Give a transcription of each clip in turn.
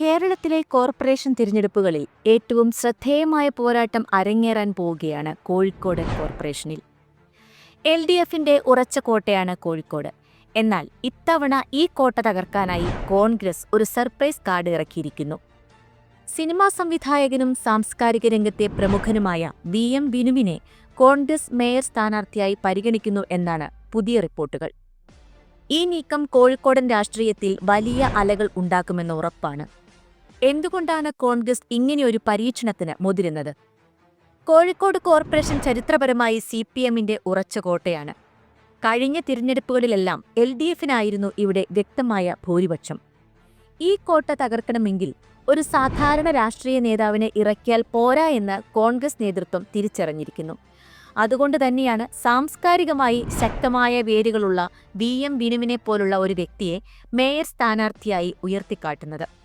കേരളത്തിലെ കോർപ്പറേഷൻ തിരഞ്ഞെടുപ്പുകളിൽ ഏറ്റവും ശ്രദ്ധേയമായ പോരാട്ടം അരങ്ങേറാൻ പോവുകയാണ് കോഴിക്കോട് കോർപ്പറേഷനിൽ. എൽ ഡി എഫിന്റെ ഉറച്ച കോട്ടയാണ് കോഴിക്കോട്. എന്നാൽ ഇത്തവണ ഈ കോട്ട തകർക്കാനായി കോൺഗ്രസ് ഒരു സർപ്രൈസ് കാർഡ് ഇറക്കിയിരിക്കുന്നു. സിനിമാ സംവിധായകനും സാംസ്കാരിക രംഗത്തെ പ്രമുഖനുമായ വി എം ബിനുവിനെ കോൺഗ്രസ് മേയർ സ്ഥാനാർത്ഥിയായി പരിഗണിക്കുന്നു എന്നാണ് പുതിയ റിപ്പോർട്ടുകൾ. ഈ നീക്കം കോഴിക്കോടൻ രാഷ്ട്രീയത്തിൽ വലിയ അലകൾ ഉണ്ടാക്കുമെന്ന ഉറപ്പാണ്. എന്തുകൊണ്ടാണ് കോൺഗ്രസ് ഇങ്ങനെയൊരു പരീക്ഷണത്തിന് മുതിരുന്നത്? കോഴിക്കോട് കോർപ്പറേഷൻ ചരിത്രപരമായി സി പി എമ്മിന്റെ ഉറച്ച കോട്ടയാണ്. കഴിഞ്ഞ തിരഞ്ഞെടുപ്പുകളിലെല്ലാം എൽ ഡി എഫിനായിരുന്നു ഇവിടെ വ്യക്തമായ ഭൂരിപക്ഷം. ഈ കോട്ട തകർക്കണമെങ്കിൽ ഒരു സാധാരണ രാഷ്ട്രീയ നേതാവിനെ ഇറക്കിയാൽ പോരാ എന്ന് കോൺഗ്രസ് നേതൃത്വം തിരിച്ചറിഞ്ഞിരിക്കുന്നു. അതുകൊണ്ട് തന്നെയാണ് സാംസ്കാരികമായി ശക്തമായ വേരുകളുള്ള വി എം വിനുവിനെ പോലുള്ള ഒരു വ്യക്തിയെ മേയർ സ്ഥാനാർത്ഥിയായി ഉയർത്തിക്കാട്ടുന്നത്.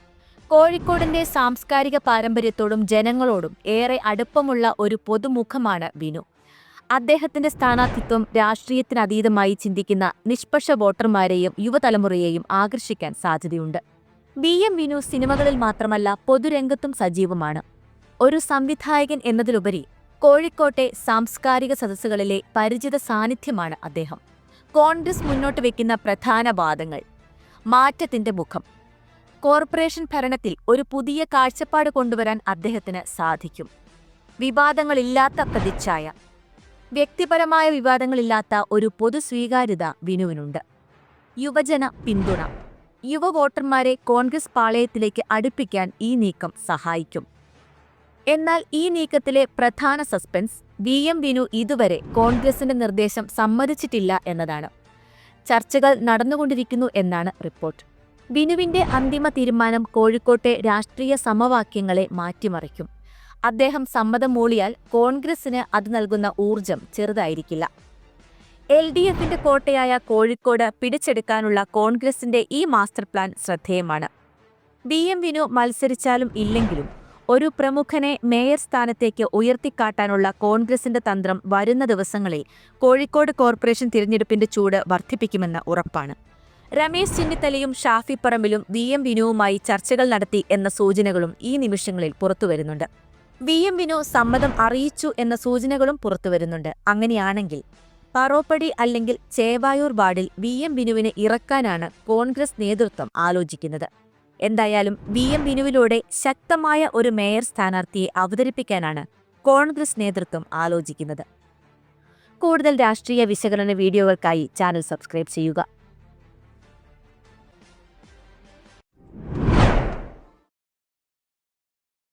കോഴിക്കോടിന്റെ സാംസ്കാരിക പാരമ്പര്യത്തോടും ജനങ്ങളോടും ഏറെ അടുപ്പമുള്ള ഒരു പൊതുമുഖമാണ് വിനു. അദ്ദേഹത്തിന്റെ സ്ഥാനാർത്ഥിത്വം രാഷ്ട്രീയത്തിനതീതമായി ചിന്തിക്കുന്ന നിഷ്പക്ഷ വോട്ടർമാരെയും യുവതലമുറയെയും ആകർഷിക്കാൻ സാധ്യതയുണ്ട്. ബി എം വിനു സിനിമകളിൽ മാത്രമല്ല പൊതുരംഗത്തും സജീവമാണ്. ഒരു സംവിധായകൻ എന്നതിലുപരി കോഴിക്കോട്ടെ സാംസ്കാരിക സദസ്സുകളിലെ പരിചിത സാന്നിധ്യമാണ് അദ്ദേഹം. കോൺഗ്രസ് മുന്നോട്ട് വയ്ക്കുന്ന പ്രധാന വാദങ്ങൾ മാറ്റത്തിന്റെ മുഖം കോർപ്പറേഷൻ ഭരണത്തിൽ ഒരു പുതിയ കാഴ്ചപ്പാട് കൊണ്ടുവരാൻ അദ്ദേഹത്തിന് സാധിക്കും. വിവാദങ്ങളില്ലാത്ത പ്രതിച്ഛായ. വ്യക്തിപരമായ വിവാദങ്ങളില്ലാത്ത ഒരു പൊതു സ്വീകാര്യത വിനുവിനുണ്ട്. യുവജന പിന്തുണ. യുവ വോട്ടർമാരെ കോൺഗ്രസ് പാളയത്തിലേക്ക് അടുപ്പിക്കാൻ ഈ നീക്കം സഹായിക്കും. എന്നാൽ ഈ നീക്കത്തിലെ പ്രധാന സസ്പെൻസ് വി എം വിനു ഇതുവരെ കോൺഗ്രസിന്റെ നിർദ്ദേശം സമ്മതിച്ചിട്ടില്ല എന്നതാണ്. ചർച്ചകൾ നടന്നുകൊണ്ടിരിക്കുന്നു എന്നാണ് റിപ്പോർട്ട്. ബിനുവിന്റെ അന്തിമ തീരുമാനം കോഴിക്കോട്ടെ രാഷ്ട്രീയ സമവാക്യങ്ങളെ മാറ്റിമറിക്കും. അദ്ദേഹം സമ്മതം മൂളിയാൽ കോൺഗ്രസിന് അത് നൽകുന്ന ഊർജം ചെറുതായിരിക്കില്ല. എൽ ഡി എഫിന്റെ കോട്ടയായ കോഴിക്കോട് പിടിച്ചെടുക്കാനുള്ള കോൺഗ്രസിന്റെ ഈ മാസ്റ്റർ പ്ലാൻ ശ്രദ്ധേയമാണ്. ബി എം വിനു മത്സരിച്ചാലും ഇല്ലെങ്കിലും ഒരു പ്രമുഖനെ മേയർ സ്ഥാനത്തേക്ക് ഉയർത്തിക്കാട്ടാനുള്ള കോൺഗ്രസിന്റെ തന്ത്രം വരുന്ന ദിവസങ്ങളിൽ കോഴിക്കോട് കോർപ്പറേഷൻ തിരഞ്ഞെടുപ്പിന്റെ ചൂട് വർദ്ധിപ്പിക്കുമെന്ന് ഉറപ്പാണ്. രമേശ് ചെന്നിത്തലയും ഷാഫി പറമ്പിലും വി എം വിനുവുമായി ചർച്ചകൾ നടത്തി എന്ന സൂചനകളും ഈ നിമിഷങ്ങളിൽ പുറത്തുവരുന്നുണ്ട്. വി എം വിനു സമ്മതം അറിയിച്ചു എന്ന സൂചനകളും പുറത്തുവരുന്നുണ്ട്. അങ്ങനെയാണെങ്കിൽ പറോപ്പടി അല്ലെങ്കിൽ ചേവായൂർ വാർഡിൽ വി എം ബിനുവിനെ ഇറക്കാനാണ് കോൺഗ്രസ് നേതൃത്വം ആലോചിക്കുന്നത്. എന്തായാലും വി എം ബിനുവിലൂടെ ശക്തമായ ഒരു മേയർ സ്ഥാനാർത്ഥിയെ അവതരിപ്പിക്കാനാണ് കോൺഗ്രസ് നേതൃത്വം ആലോചിക്കുന്നത്. കൂടുതൽ രാഷ്ട്രീയ വിശകലന വീഡിയോകൾക്കായി ചാനൽ സബ്സ്ക്രൈബ് ചെയ്യുക.